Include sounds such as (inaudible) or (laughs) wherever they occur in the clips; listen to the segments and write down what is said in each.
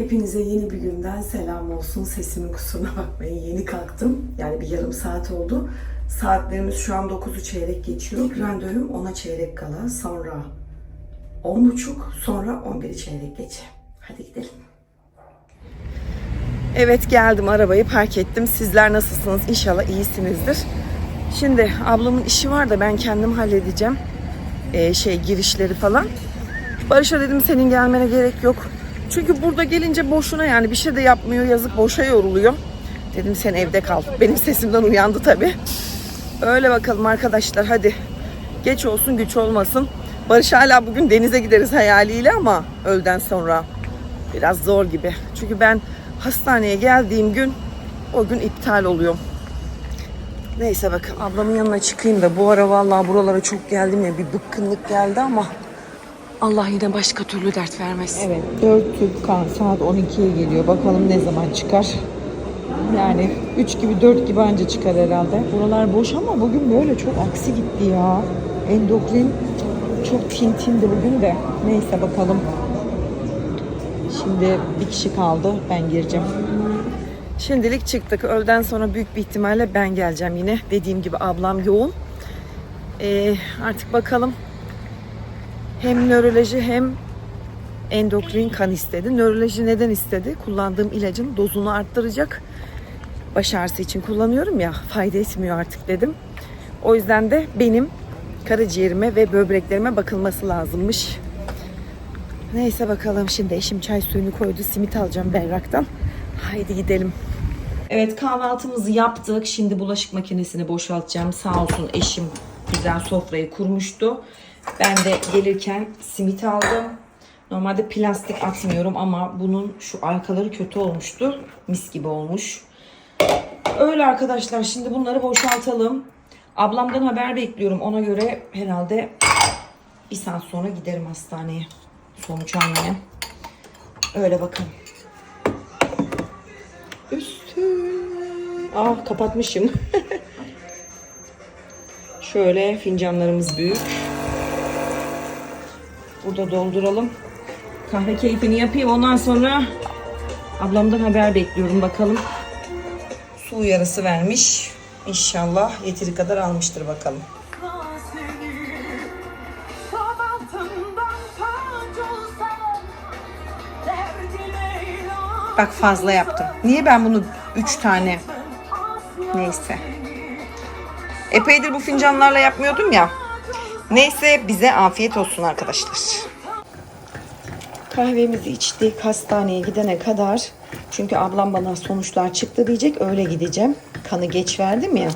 Hepinize yeni bir günden selam olsun. Sesimin kusuruna bakmayın. Yeni kalktım. Yani bir yarım saat oldu. Saatlerimiz şu an 9'u çeyrek geçiyor. Randevum 10'a çeyrek kala. Sonra 10.30. Sonra 11'i çeyrek geçe. Hadi gidelim. Evet geldim arabayı park ettim. Sizler nasılsınız? İnşallah iyisinizdir. Şimdi ablamın işi var da ben kendim halledeceğim. Ee, şey girişleri falan. Barış'a dedim senin gelmene gerek yok. Çünkü burada gelince boşuna yani bir şey de yapmıyor yazık boşa yoruluyor. Dedim sen evde kal. (laughs) Benim sesimden uyandı tabii. Öyle bakalım arkadaşlar hadi. Geç olsun güç olmasın. Barış hala bugün denize gideriz hayaliyle ama öğleden sonra biraz zor gibi. Çünkü ben hastaneye geldiğim gün o gün iptal oluyor. Neyse bakın ablamın yanına çıkayım da bu ara vallahi buralara çok geldim ya bir bıkkınlık geldi ama Allah yine başka türlü dert vermesin. Evet 4 tüp kan saat 12'ye geliyor. Bakalım ne zaman çıkar. Yani 3 gibi 4 gibi anca çıkar herhalde. Buralar boş ama bugün böyle çok aksi gitti ya. Endokrin çok tintindi bugün de. Neyse bakalım. Şimdi bir kişi kaldı. Ben gireceğim. Şimdilik çıktık. Öğleden sonra büyük bir ihtimalle ben geleceğim yine. Dediğim gibi ablam yoğun. Ee, artık bakalım. Hem nöroloji hem endokrin kan istedi. Nöroloji neden istedi? Kullandığım ilacın dozunu arttıracak. Baş ağrısı için kullanıyorum ya. Fayda etmiyor artık dedim. O yüzden de benim karaciğerime ve böbreklerime bakılması lazımmış. Neyse bakalım şimdi eşim çay suyunu koydu. Simit alacağım berraktan. Haydi gidelim. Evet kahvaltımızı yaptık. Şimdi bulaşık makinesini boşaltacağım. Sağ olsun eşim güzel sofrayı kurmuştu. Ben de gelirken simit aldım. Normalde plastik atmıyorum ama bunun şu arkaları kötü olmuştu. Mis gibi olmuş. Öyle arkadaşlar şimdi bunları boşaltalım. Ablamdan haber bekliyorum. Ona göre herhalde bir saat sonra giderim hastaneye. Sonuç almaya. Öyle bakın. Üstüne. Ah kapatmışım. (laughs) Şöyle fincanlarımız büyük. Burada dolduralım. Kahve keyfini yapayım. Ondan sonra ablamdan haber bekliyorum bakalım. Su uyarısı vermiş. İnşallah yeteri kadar almıştır bakalım. Bak fazla yaptım. Niye ben bunu 3 tane neyse. Epeydir bu fincanlarla yapmıyordum ya. Neyse bize afiyet olsun arkadaşlar. Kahvemizi içtik hastaneye gidene kadar. Çünkü ablam bana sonuçlar çıktı diyecek öyle gideceğim. Kanı geç verdim ya.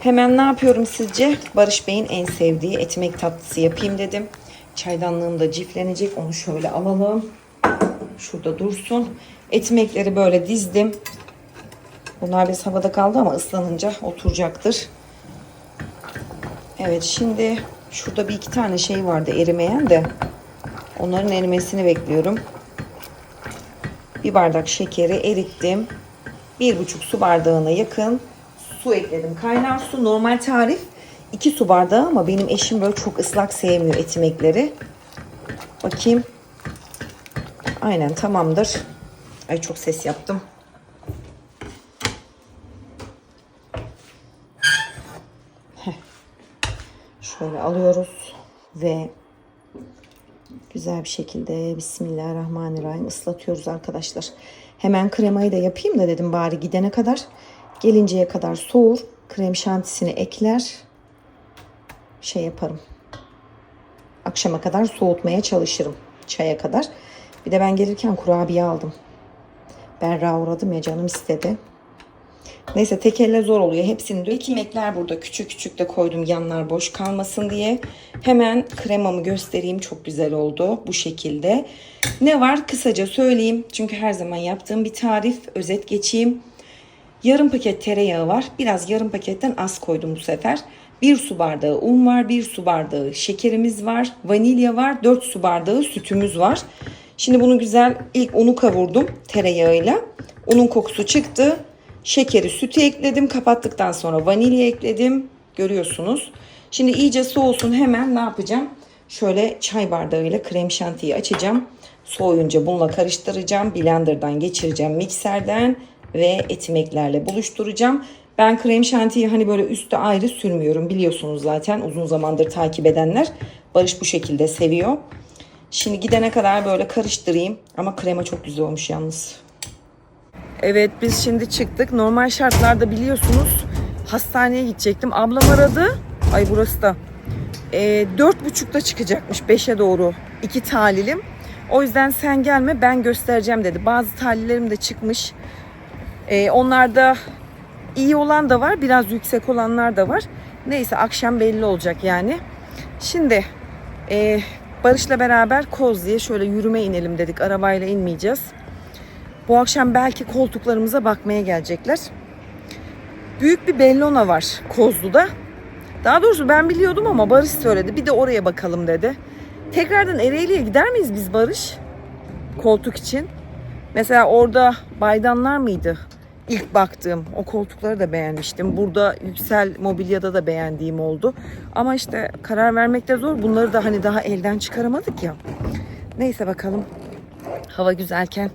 Hemen ne yapıyorum sizce? Barış Bey'in en sevdiği etmek tatlısı yapayım dedim. Çaydanlığım da ciflenecek. Onu şöyle alalım. Şurada dursun. Etmekleri böyle dizdim. Bunlar biraz havada kaldı ama ıslanınca oturacaktır. Evet şimdi şurada bir iki tane şey vardı erimeyen de. Onların erimesini bekliyorum. Bir bardak şekeri erittim. Bir buçuk su bardağına yakın su ekledim. Kaynar su normal tarif 2 su bardağı ama benim eşim böyle çok ıslak sevmiyor etimekleri. Bakayım. Aynen tamamdır. Ay çok ses yaptım. Şöyle alıyoruz ve güzel bir şekilde Bismillahirrahmanirrahim ıslatıyoruz arkadaşlar. Hemen kremayı da yapayım da dedim bari gidene kadar. Gelinceye kadar soğur. Krem şantisini ekler. Şey yaparım. Akşama kadar soğutmaya çalışırım. Çaya kadar. Bir de ben gelirken kurabiye aldım. Berra uğradım ya canım istedi. Neyse tek elle zor oluyor. Hepsini de ekmekler burada küçük küçük de koydum yanlar boş kalmasın diye. Hemen kremamı göstereyim. Çok güzel oldu bu şekilde. Ne var kısaca söyleyeyim. Çünkü her zaman yaptığım bir tarif. Özet geçeyim. Yarım paket tereyağı var. Biraz yarım paketten az koydum bu sefer. Bir su bardağı un var. Bir su bardağı şekerimiz var. Vanilya var. 4 su bardağı sütümüz var. Şimdi bunu güzel ilk unu kavurdum tereyağıyla. Unun kokusu çıktı. Şekeri, sütü ekledim. Kapattıktan sonra vanilya ekledim. Görüyorsunuz. Şimdi iyice soğusun hemen ne yapacağım? Şöyle çay bardağıyla krem şantiyi açacağım. Soğuyunca bununla karıştıracağım. Blender'dan geçireceğim mikserden ve etimeklerle buluşturacağım. Ben krem şantiyi hani böyle üstte ayrı sürmüyorum. Biliyorsunuz zaten uzun zamandır takip edenler. Barış bu şekilde seviyor. Şimdi gidene kadar böyle karıştırayım. Ama krema çok güzel olmuş yalnız. Evet biz şimdi çıktık. Normal şartlarda biliyorsunuz hastaneye gidecektim. Ablam aradı. Ay burası da. E, dört buçukta çıkacakmış beşe doğru. iki talilim. O yüzden sen gelme ben göstereceğim dedi. Bazı talilerim de çıkmış. E, onlarda iyi olan da var. Biraz yüksek olanlar da var. Neyse akşam belli olacak yani. Şimdi e, Barış'la beraber Koz diye şöyle yürüme inelim dedik. Arabayla inmeyeceğiz. Bu akşam belki koltuklarımıza bakmaya gelecekler. Büyük bir bellona var Kozlu'da. Daha doğrusu ben biliyordum ama Barış söyledi. Bir de oraya bakalım dedi. Tekrardan Ereğli'ye gider miyiz biz Barış? Koltuk için. Mesela orada Baydanlar mıydı? İlk baktığım o koltukları da beğenmiştim. Burada Yüksel Mobilya'da da beğendiğim oldu. Ama işte karar vermekte zor. Bunları da hani daha elden çıkaramadık ya. Neyse bakalım. Hava güzelken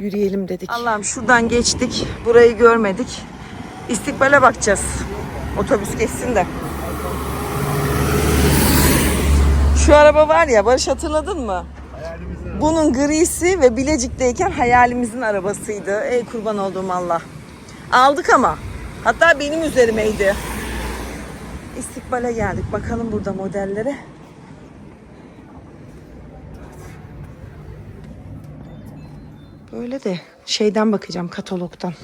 yürüyelim dedik. Allah'ım şuradan geçtik. Burayı görmedik. İstikbale bakacağız. Otobüs geçsin de. Şu araba var ya Barış hatırladın mı? Bunun grisi ve Bilecik'teyken hayalimizin arabasıydı. Ey kurban olduğum Allah. Aldık ama. Hatta benim üzerimeydi. İstikbale geldik. Bakalım burada modellere. Böyle de şeyden bakacağım katalogdan.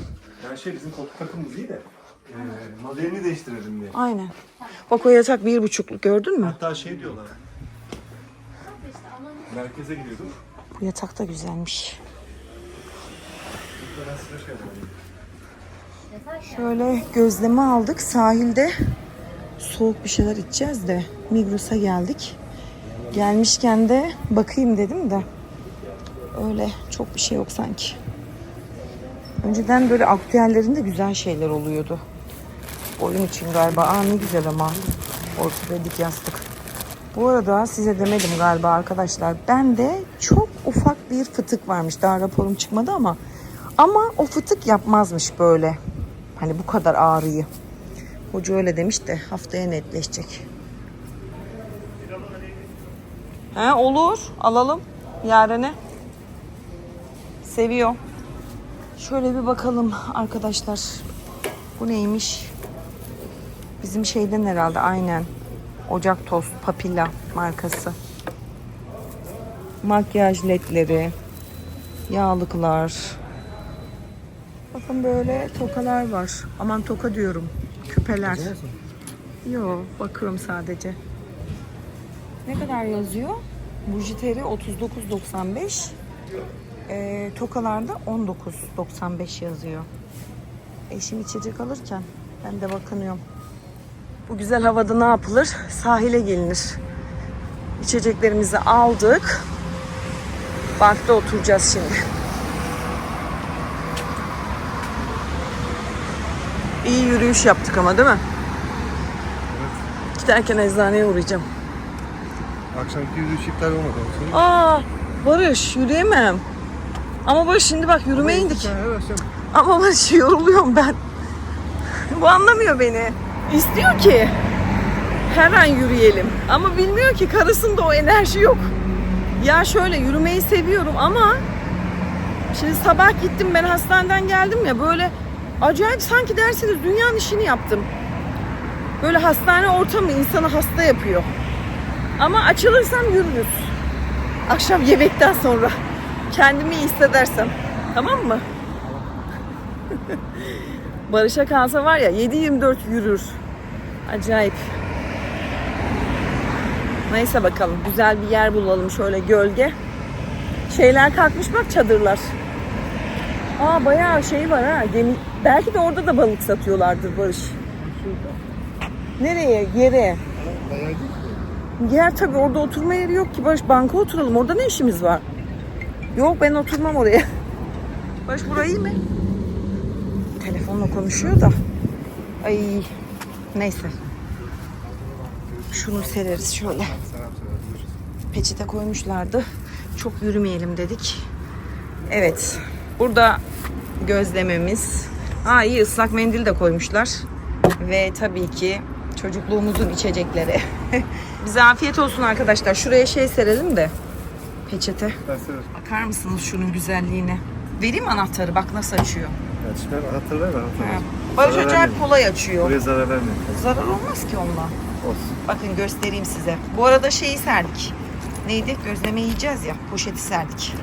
Yani şey bizim koltuk takımımız iyi de e, modelini değiştirelim diye. Aynen. Bak o yatak bir buçukluk gördün mü? Hatta şey diyorlar. Merkeze gidiyorduk. Bu yatak da güzelmiş. Şöyle gözleme aldık. Sahilde soğuk bir şeyler içeceğiz de Migros'a geldik. Gelmişken de bakayım dedim de öyle çok bir şey yok sanki. Önceden böyle aktüellerinde güzel şeyler oluyordu. Oyun için galiba. Aa ne güzel ama. Ortopedik yastık. Bu arada size demedim galiba arkadaşlar. Ben de çok ufak bir fıtık varmış. Daha raporum çıkmadı ama. Ama o fıtık yapmazmış böyle. Hani bu kadar ağrıyı. Hoca öyle demiş de haftaya netleşecek. He olur. Alalım. Yarene. Seviyor. Şöyle bir bakalım arkadaşlar. Bu neymiş? Bizim şeyden herhalde aynen. Ocak Tost Papilla markası. Makyaj ledleri, yağlıklar. Bakın böyle tokalar var. Aman toka diyorum. Küpeler. Yo, bakıyorum sadece. Ne kadar yazıyor? Bujiteri 39.95. Ee, tokalarda 19.95 yazıyor. Eşim içecek alırken ben de bakınıyorum. Bu güzel havada ne yapılır? Sahile gelinir. İçeceklerimizi aldık. Bankta oturacağız şimdi. İyi yürüyüş yaptık ama değil mi? Giderken eczaneye uğrayacağım. Akşamki yürüyüş iptal olmadı. söyleyeyim. Aa Barış yürüyemem. Ama Barış şimdi bak yürümeye indik. Ama Barış (laughs) yoruluyorum ben. Bu anlamıyor beni. İstiyor ki her an yürüyelim. Ama bilmiyor ki karısında o enerji yok. Ya şöyle yürümeyi seviyorum ama şimdi sabah gittim ben hastaneden geldim ya böyle acayip sanki dersiniz dünyanın işini yaptım. Böyle hastane ortamı insanı hasta yapıyor. Ama açılırsam yürürüz. Akşam yemekten sonra kendimi iyi hissedersem. Tamam mı? (laughs) Barış'a kalsa var ya 7-24 yürür. Acayip. Neyse bakalım güzel bir yer bulalım şöyle gölge. Şeyler kalkmış bak çadırlar. Aa bayağı şey var ha. Gemi... Belki de orada da balık satıyorlardır Barış. Nereye? Yere. Yer tabii orada oturma yeri yok ki Barış banka oturalım. Orada ne işimiz var? Yok ben oturmam oraya. (laughs) Barış burayı mi? Telefonla konuşuyor da. Ay neyse. Şunu sereriz şöyle. Peçete koymuşlardı. çok yürümeyelim dedik. Evet. Burada gözlememiz. Aa iyi ıslak mendil de koymuşlar. Ve tabii ki çocukluğumuzun içecekleri. (laughs) Bize afiyet olsun arkadaşlar. Şuraya şey serelim de. Peçete. Ben severim. Bakar mısınız şunun güzelliğine? Vereyim mi anahtarı bak nasıl açıyor. Ya çıkar anahtarı ver anahtarı ver. Barış Zarar acayip kolay açıyor. Buraya zarar vermeyin. Zarar olmaz ki ondan. Olsun. Bakın göstereyim size. Bu arada şeyi serdik. Neydi? Gözleme yiyeceğiz ya. Poşeti serdik.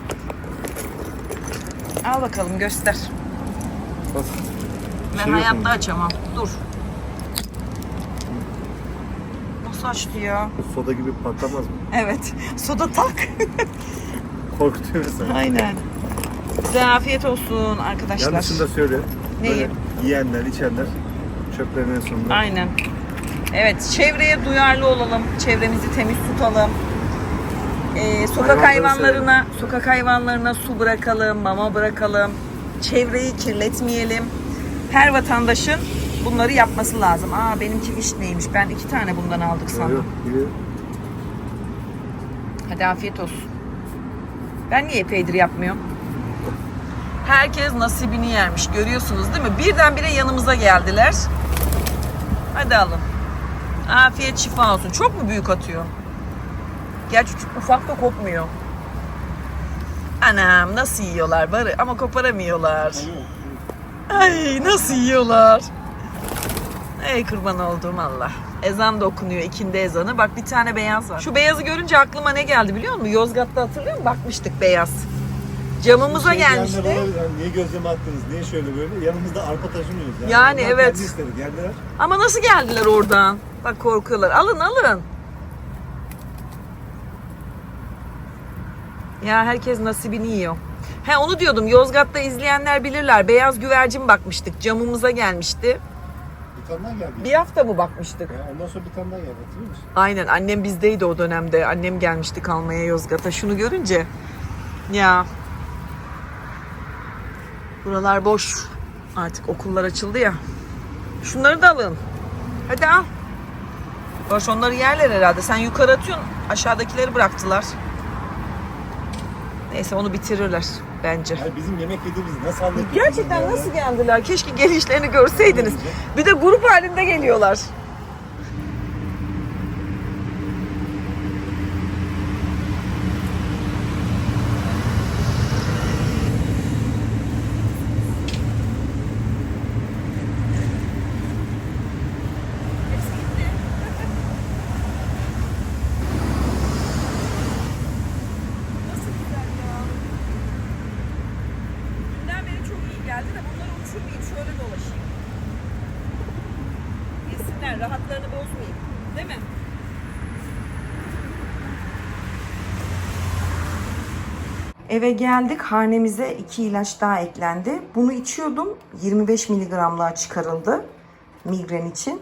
Al bakalım göster. Bas. Ben Şey yok hayatta mu? açamam. Dur. Ya? Soda gibi patlamaz mı? Evet. (laughs) Soda tak. (laughs) Korkutuyor seni. Aynen. Size afiyet olsun arkadaşlar. Yanlışını da söyle. Neyi? Böyle yiyenler, içenler çöplerin en sonunda. Aynen. Evet, çevreye duyarlı olalım. Çevremizi temiz tutalım. Ee, sokak Hayvanları hayvanlarına, sokak hayvanlarına su bırakalım, mama bırakalım. Çevreyi kirletmeyelim. Her vatandaşın bunları yapması lazım. Aa benimki vişneymiş. Ben iki tane bundan aldık sandım. yok, Hadi afiyet olsun. Ben niye epeydir yapmıyorum? Herkes nasibini yermiş. Görüyorsunuz değil mi? Birdenbire yanımıza geldiler. Hadi alın. Afiyet şifa olsun. Çok mu büyük atıyor? Gerçi ufak da kopmuyor. Anam nasıl yiyorlar bari ama koparamıyorlar. Ay nasıl yiyorlar. Ey kurban olduğum Allah. Ezan da okunuyor ikindi ezanı. Bak bir tane beyaz var. Şu beyazı görünce aklıma ne geldi biliyor musun? Yozgat'ta hatırlıyor musun? Bakmıştık beyaz. Camımıza Şey diyenler gelmişti. olabilir, hani niye gözleme attınız, niye şöyle böyle? Yanımızda arpa taşımıyoruz. Yani Onlar evet. kendi istedi, geldiler. Ama nasıl geldiler oradan? Bak korkuyorlar. Alın alın. Ya herkes nasibini yiyor. He onu diyordum. Yozgat'ta izleyenler bilirler. Beyaz güvercin bakmıştık. Camımıza gelmişti. Bir tane daha geldi. Bir hafta mı bakmıştık? Ya ondan sonra bir tane daha geldi hatırlıyor musun? Aynen annem bizdeydi o dönemde. Annem gelmişti kalmaya Yozgat'a. Şunu görünce ya buralar boş. Artık okullar açıldı ya. Şunları da alın. Hadi al. Boş onları yerler herhalde. Sen yukarı atıyorsun. Aşağıdakileri bıraktılar. Neyse onu bitirirler bence. Yani bizim yemek yediğimizi nasıl anlatıyorsunuz? Gerçekten nasıl geldiler? Keşke gelişlerini görseydiniz. Bir de grup halinde geliyorlar. Dünden beri çok iyi geldi de bunları uçurmayayım. Şöyle dolaşayım. Yesinler. Rahatlarını bozmayayım. Değil mi? Eve geldik. Hanemize iki ilaç daha eklendi. Bunu içiyordum. 25 miligramlığa çıkarıldı. Migren için.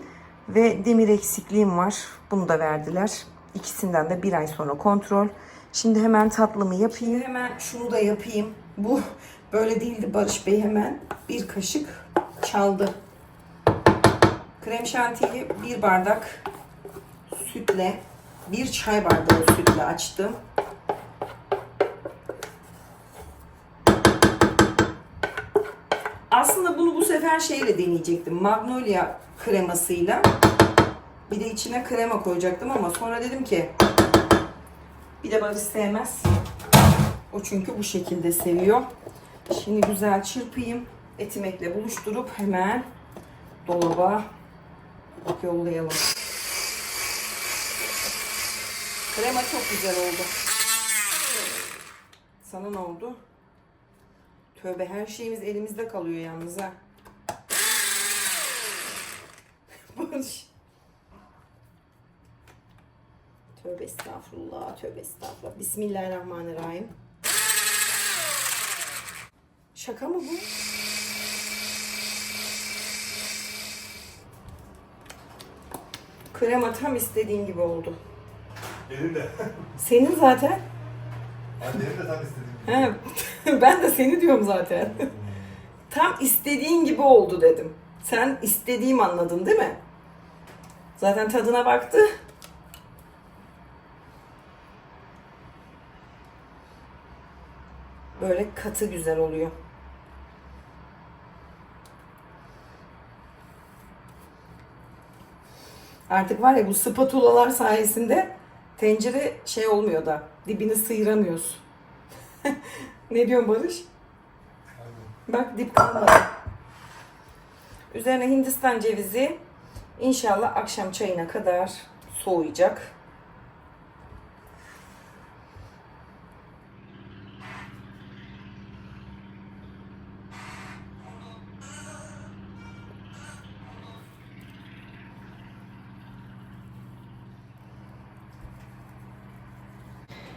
Ve demir eksikliğim var. Bunu da verdiler. İkisinden de bir ay sonra kontrol. Şimdi hemen tatlımı yapayım. hemen şunu da yapayım. Bu böyle değildi Barış Bey hemen bir kaşık çaldı. Krem şantiyi bir bardak sütle, bir çay bardağı sütle açtım. Aslında bunu bu sefer şeyle deneyecektim. Magnolia kremasıyla. Bir de içine krema koyacaktım ama sonra dedim ki bir de Barış sevmez. O çünkü bu şekilde seviyor. Şimdi güzel çırpayım. Etimekle buluşturup hemen dolaba yollayalım. Krema çok güzel oldu. Sana ne oldu? Tövbe her şeyimiz elimizde kalıyor yalnız ha. (laughs) Barış. Tövbe estağfurullah, tövbe estağfurullah. Bismillahirrahmanirrahim. Şaka mı bu? Krema tam istediğim gibi oldu. Benim de. Senin zaten. Annemin de tam istediğim gibi. He, ben de seni diyorum zaten. (laughs) Tam istediğin gibi oldu dedim. Sen istediğim anladın değil mi? Zaten tadına baktı. böyle katı güzel oluyor. Artık var ya bu spatulalar sayesinde tencere şey olmuyor da dibini sıyıramıyorsun. (laughs) ne diyorsun Barış? Bak dip kalmadı. Üzerine Hindistan cevizi inşallah akşam çayına kadar soğuyacak.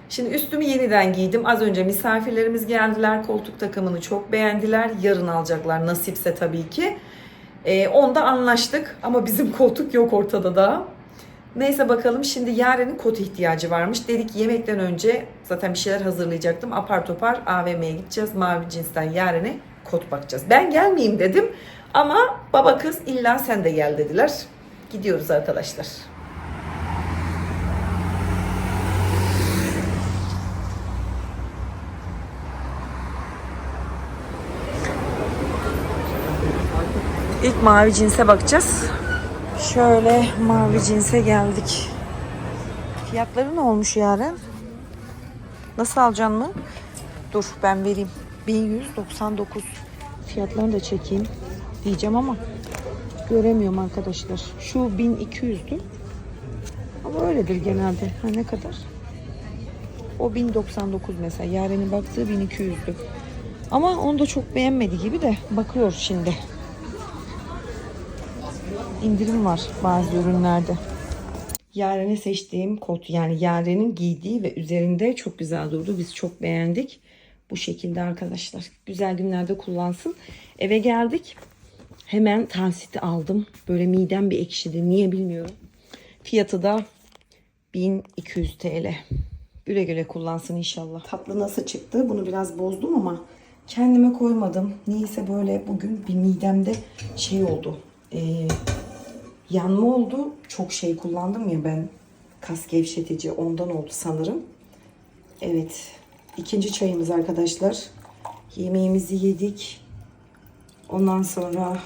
Şimdi üstümü yeniden giydim. Az önce misafirlerimiz geldiler. Koltuk takımını çok beğendiler. Yarın alacaklar nasipse tabii ki. Ee, onda anlaştık ama bizim (laughs) koltuk yok ortada daha. Neyse bakalım şimdi Yaren'in kot ihtiyacı varmış. Dedik yemekten önce zaten bir şeyler hazırlayacaktım. Apar topar AVM'ye gideceğiz. Mavi cinsten Yaren'e kot bakacağız. Ben gelmeyeyim dedim ama baba kız illa sen de gel dediler. Gidiyoruz arkadaşlar. İlk mavi cinse bakacağız. Şöyle mavi cinse geldik. Fiyatları ne olmuş Yaren? Nasıl alacaksın mı? Dur ben vereyim. 1199. Fiyatlarını da çekeyim diyeceğim ama göremiyorum arkadaşlar. Şu 1200'dü. Ama öyledir genelde. Ha ne kadar? O 1099 mesela. Yaren'in baktığı 1200'dü. Ama onu da çok beğenmedi gibi de bakıyor şimdi indirim var bazı ürünlerde. Yaren'e seçtiğim kot yani Yaren'in giydiği ve üzerinde çok güzel durdu. Biz çok beğendik. Bu şekilde arkadaşlar. Güzel günlerde kullansın. Eve geldik. Hemen tansiti aldım. Böyle midem bir ekşidi. Niye bilmiyorum. Fiyatı da 1200 TL. Güle güle kullansın inşallah. Tatlı nasıl çıktı? Bunu biraz bozdum ama kendime koymadım. Niyeyse böyle bugün bir midemde şey oldu. Ee, yanma oldu. Çok şey kullandım ya ben. Kas gevşetici ondan oldu sanırım. Evet. ikinci çayımız arkadaşlar. Yemeğimizi yedik. Ondan sonra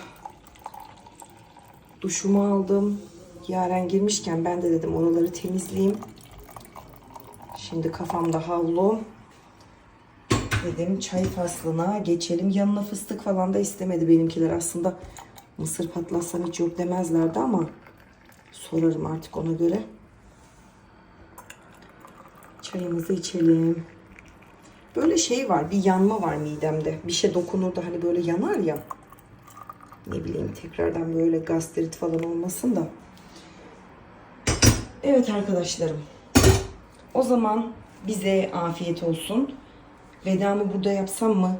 duşumu aldım. Yaren girmişken ben de dedim oraları temizleyeyim. Şimdi kafamda havlu. Dedim çay faslına geçelim. Yanına fıstık falan da istemedi benimkiler aslında. Mısır patlatsam hiç yok demezlerdi ama sorarım artık ona göre. Çayımızı içelim. Böyle şey var, bir yanma var midemde. Bir şey dokunur da hani böyle yanar ya. Ne bileyim tekrardan böyle gastrit falan olmasın da. Evet arkadaşlarım. O zaman bize afiyet olsun. Vedamı burada yapsam mı?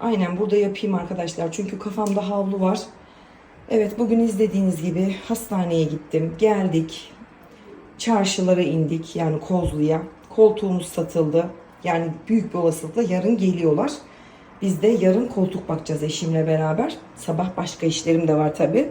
Aynen burada yapayım arkadaşlar. Çünkü kafamda havlu var. Evet bugün izlediğiniz gibi hastaneye gittim. Geldik. Çarşılara indik. Yani Kozlu'ya. Koltuğumuz satıldı. Yani büyük bir olasılıkla yarın geliyorlar. Biz de yarın koltuk bakacağız eşimle beraber. Sabah başka işlerim de var tabi.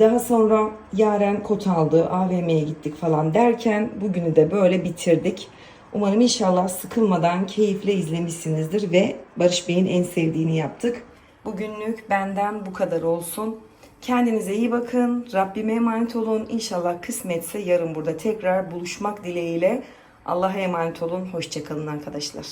daha sonra Yaren kot aldı. AVM'ye gittik falan derken bugünü de böyle bitirdik. Umarım inşallah sıkılmadan keyifle izlemişsinizdir ve Barış Bey'in en sevdiğini yaptık. Bugünlük benden bu kadar olsun. Kendinize iyi bakın. Rabbime emanet olun. İnşallah kısmetse yarın burada tekrar buluşmak dileğiyle. Allah'a emanet olun. Hoşçakalın arkadaşlar.